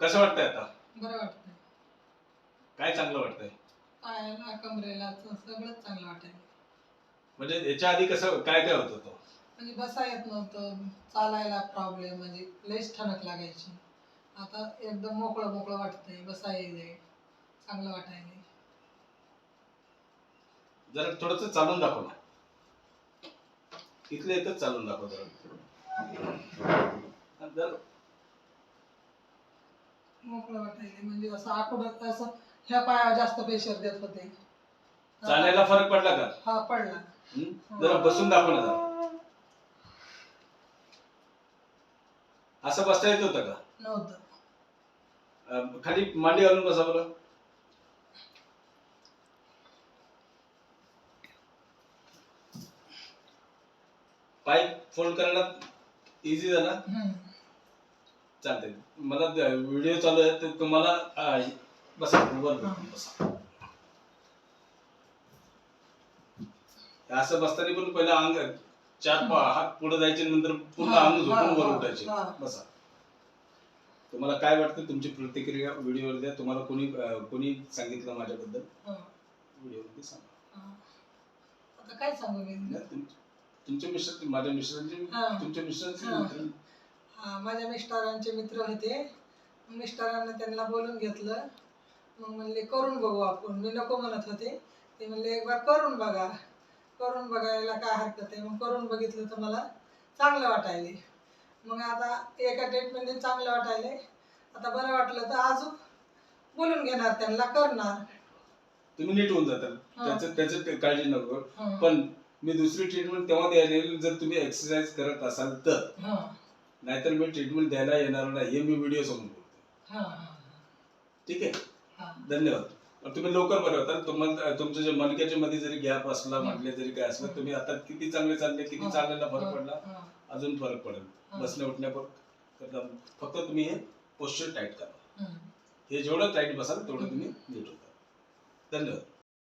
कसं वाटतंय आता? बरं वाटतंय. काय चांगलं वाटतंय? पायाला कमरेला सगळंच चांगलं वाटायला म्हणजे याच्या आधी कसं काय काय होतं तो? म्हणजे बसा येत नव्हतं चालायला प्रॉब्लेम म्हणजे लईच ठणक लागायची. आता एकदम मोकळं मोकळं वाटतंय बसा येईल चांगलं वाटायला. जरा थोडस चालून दाखव ना. इथल्या इथंच चालून दाखव जरा. जर मोकळं वाटायला म्हणजे असं आकुडत असं ह्या पायावर जास्त प्रेशर देत होते. चालायला फरक पडला का? हा पडला. हं? जरा बसून दाखव ना जरा. असं बसता येत होतं का? नव्हतं. अं, खाली मांडी घालून बसा बरं. पाय फोल्ड करायला इझी झाला. हम्म. चालतंय. मला व्हिडिओ चालू आहे तर तुम्हाला बसा वर बसा. असं बसताना पण पहिला अंग चार हात पुढे जायचे नंतर पूर्ण अंग झोपून वर उठायचे. बसा. तुम्हाला काय वाटतं तुमची प्रतिक्रिया व्हिडिओवर द्या. तुम्हाला कोणी कोणी सांगितलं माझ्याबद्दल. व्हिडिओवरती सांगा. आता काय सांगू मी? नाही, तुम- तुमचे मिस्टर माझ्या मिस्टरांचे. तुमच्या मिस्टरांचे माझ्या मिस्टरांचे मित्र होते मिस्टरांना त्यांना बोलून घेतलं. मग म्हणले करून बघू आपण. मी नको म्हणत होते. ते म्हणले एक बार करून बघा. करून बघायला काय हरकत आहे? मग करून बघितलं तर मला चांगलं वाटायले. मग आता एका ट्रीटमेंटने चांगलं वाटायले. आता बरं वाटलं तर अजून बोलून घेणार त्यांना करणार. तुम्ही नीट होऊन जाता. हा. त्याचं त्याचं ते काळजी नको हं. पण मी दुसरी ट्रीटमेंट तेव्हा द्यायला येईल जर तुम्ही एक्सरसाइज करत असाल तर. हं. नाहीतर मी ट्रीटमेंट द्यायला येणार नाही हे मी व्हिडिओ समोर बोलतो ठीक आहे हं. धन्यवाद तुम्ही लवकर बरे होता तुम्हाला तुमचं जे मनक्याच्या मध्ये जरी गॅप असला. म्हटले जरी काय असलं तुम्ही आता किती चांगले चालले किती. चाललेला फरक पडला. अजून फरक पडेल. बसण्या उठण्यावर फक्त तुम्ही हे पोस्चर टाईट करा हं. हे जेवढं टाईट बसाल तेवढं तुम्ही नीट होता धन्यवाद